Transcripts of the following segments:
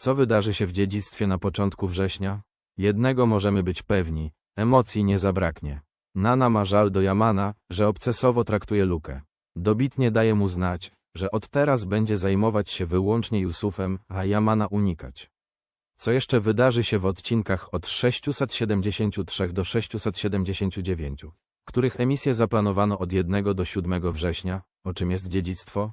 Co wydarzy się w dziedzictwie na początku września? Jednego możemy być pewni, emocji nie zabraknie. Nana ma żal do Jamana, że obcesowo traktuje Lukę. Dobitnie daje mu znać, że od teraz będzie zajmować się wyłącznie Jusufem, a Jamana unikać. Co jeszcze wydarzy się w odcinkach od 673 do 679, których emisję zaplanowano od 1 do 7 września, o czym jest dziedzictwo?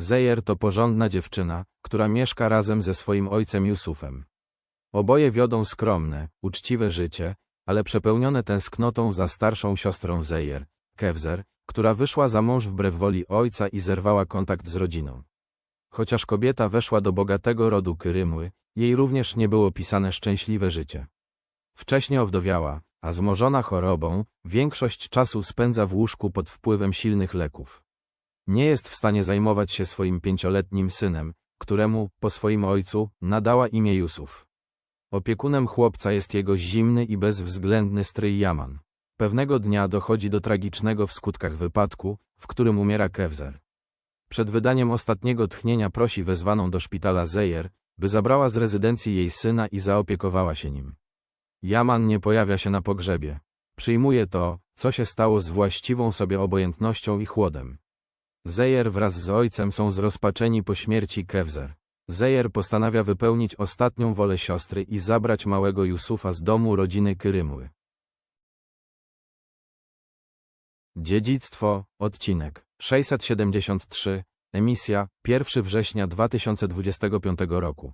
Zejer to porządna dziewczyna, która mieszka razem ze swoim ojcem Jusufem. Oboje wiodą skromne, uczciwe życie, ale przepełnione tęsknotą za starszą siostrą Zejer, Kewzer, która wyszła za mąż wbrew woli ojca i zerwała kontakt z rodziną. Chociaż kobieta weszła do bogatego rodu Kyrymły, jej również nie było pisane szczęśliwe życie. Wcześniej owdowiała, a zmożona chorobą, większość czasu spędza w łóżku pod wpływem silnych leków. Nie jest w stanie zajmować się swoim pięcioletnim synem, któremu, po swoim ojcu, nadała imię Jusuf. Opiekunem chłopca jest jego zimny i bezwzględny stryj Jaman. Pewnego dnia dochodzi do tragicznego w skutkach wypadku, w którym umiera Kewzer. Przed wydaniem ostatniego tchnienia prosi wezwaną do szpitala Zejer, by zabrała z rezydencji jej syna i zaopiekowała się nim. Jaman nie pojawia się na pogrzebie. Przyjmuje to, co się stało z właściwą sobie obojętnością i chłodem. Zejer wraz z ojcem są zrozpaczeni po śmierci Kewzer. Zejer postanawia wypełnić ostatnią wolę siostry i zabrać małego Jusufa z domu rodziny Kyrymły. Dziedzictwo, odcinek 673, emisja 1 września 2025 roku.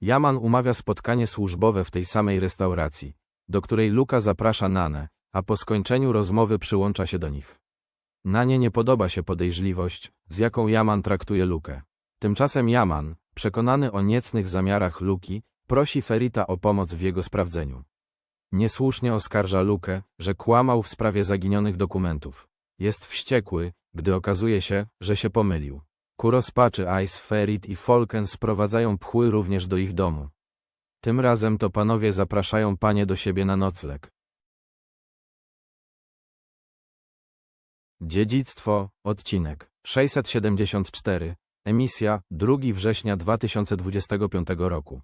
Jaman umawia spotkanie służbowe w tej samej restauracji, do której Luka zaprasza Nanę, a po skończeniu rozmowy przyłącza się do nich. Nanie nie podoba się podejrzliwość, z jaką Jaman traktuje Lukę. Tymczasem Jaman, przekonany o niecnych zamiarach Luki, prosi Ferita o pomoc w jego sprawdzeniu. Niesłusznie oskarża Lukę, że kłamał w sprawie zaginionych dokumentów. Jest wściekły, gdy okazuje się, że się pomylił. Ku rozpaczy Ice, Ferit i Folken sprowadzają pchły również do ich domu. Tym razem to panowie zapraszają panie do siebie na nocleg. Dziedzictwo, odcinek 674, emisja 2 września 2025 roku.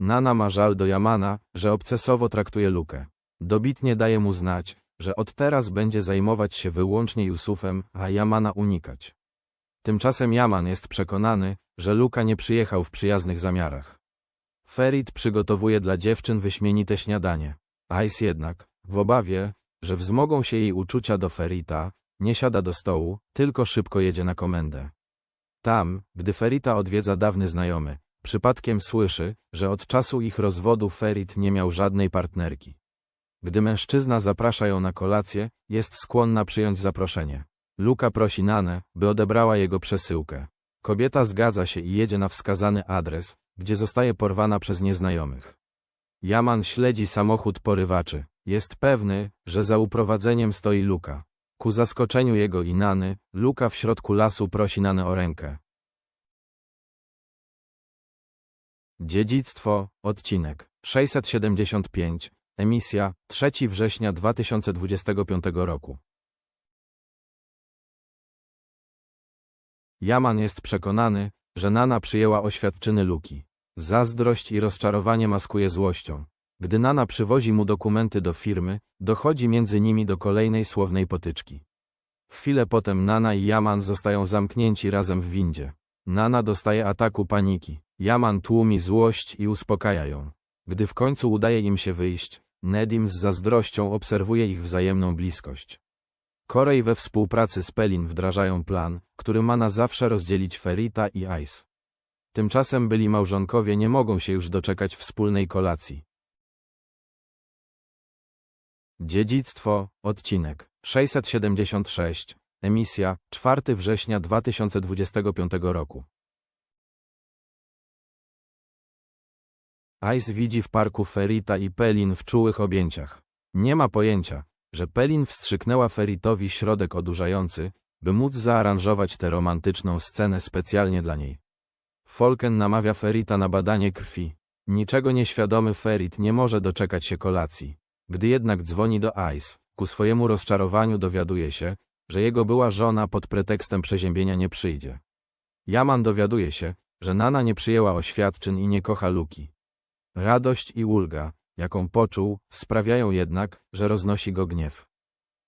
Nana ma żal do Jamana, że obcesowo traktuje Lukę. Dobitnie daje mu znać, że od teraz będzie zajmować się wyłącznie Jusufem, a Jamana unikać. Tymczasem Jaman jest przekonany, że Luka nie przyjechał w przyjaznych zamiarach. Ferit przygotowuje dla dziewczyn wyśmienite śniadanie. Ice jednak, w obawie, że wzmogą się jej uczucia do Ferita, nie siada do stołu, tylko szybko jedzie na komendę. Tam, gdy Ferita odwiedza dawny znajomy, przypadkiem słyszy, że od czasu ich rozwodu Ferit nie miał żadnej partnerki. Gdy mężczyzna zaprasza ją na kolację, jest skłonna przyjąć zaproszenie. Luka prosi Nanę, by odebrała jego przesyłkę. Kobieta zgadza się i jedzie na wskazany adres, gdzie zostaje porwana przez nieznajomych. Jaman śledzi samochód porywaczy. Jest pewny, że za uprowadzeniem stoi Luka. Ku zaskoczeniu jego i Nany, Luka w środku lasu prosi Nanę o rękę. Dziedzictwo, odcinek 675, emisja 3 września 2025 roku. Jaman jest przekonany, że Nana przyjęła oświadczyny Luki. Zazdrość i rozczarowanie maskuje złością. Gdy Nana przywozi mu dokumenty do firmy, dochodzi między nimi do kolejnej słownej potyczki. Chwilę potem Nana i Jaman zostają zamknięci razem w windzie. Nana dostaje ataku paniki. Jaman tłumi złość i uspokaja ją. Gdy w końcu udaje im się wyjść, Nedim z zazdrością obserwuje ich wzajemną bliskość. Korej we współpracy z Pelin wdrażają plan, który ma na zawsze rozdzielić Ferita i Ice. Tymczasem byli małżonkowie nie mogą się już doczekać wspólnej kolacji. Dziedzictwo, odcinek 676, emisja 4 września 2025 roku. Ice widzi w parku Ferita i Pelin w czułych objęciach. Nie ma pojęcia, że Pelin wstrzyknęła Feritowi środek odurzający, by móc zaaranżować tę romantyczną scenę specjalnie dla niej. Folken namawia Ferita na badanie krwi. Niczego nieświadomy Ferit nie może doczekać się kolacji. Gdy jednak dzwoni do Ice, ku swojemu rozczarowaniu dowiaduje się, że jego była żona pod pretekstem przeziębienia nie przyjdzie. Jaman dowiaduje się, że Nana nie przyjęła oświadczyn i nie kocha Luki. Radość i ulga, jaką poczuł, sprawiają jednak, że roznosi go gniew.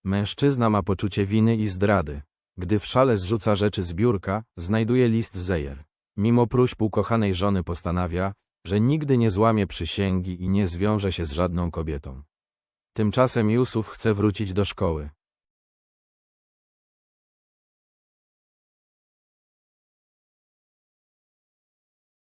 Mężczyzna ma poczucie winy i zdrady. Gdy w szale zrzuca rzeczy z biurka, znajduje list Zejer. Mimo próśb ukochanej żony postanawia, że nigdy nie złamie przysięgi i nie zwiąże się z żadną kobietą. Tymczasem Jusuf chce wrócić do szkoły.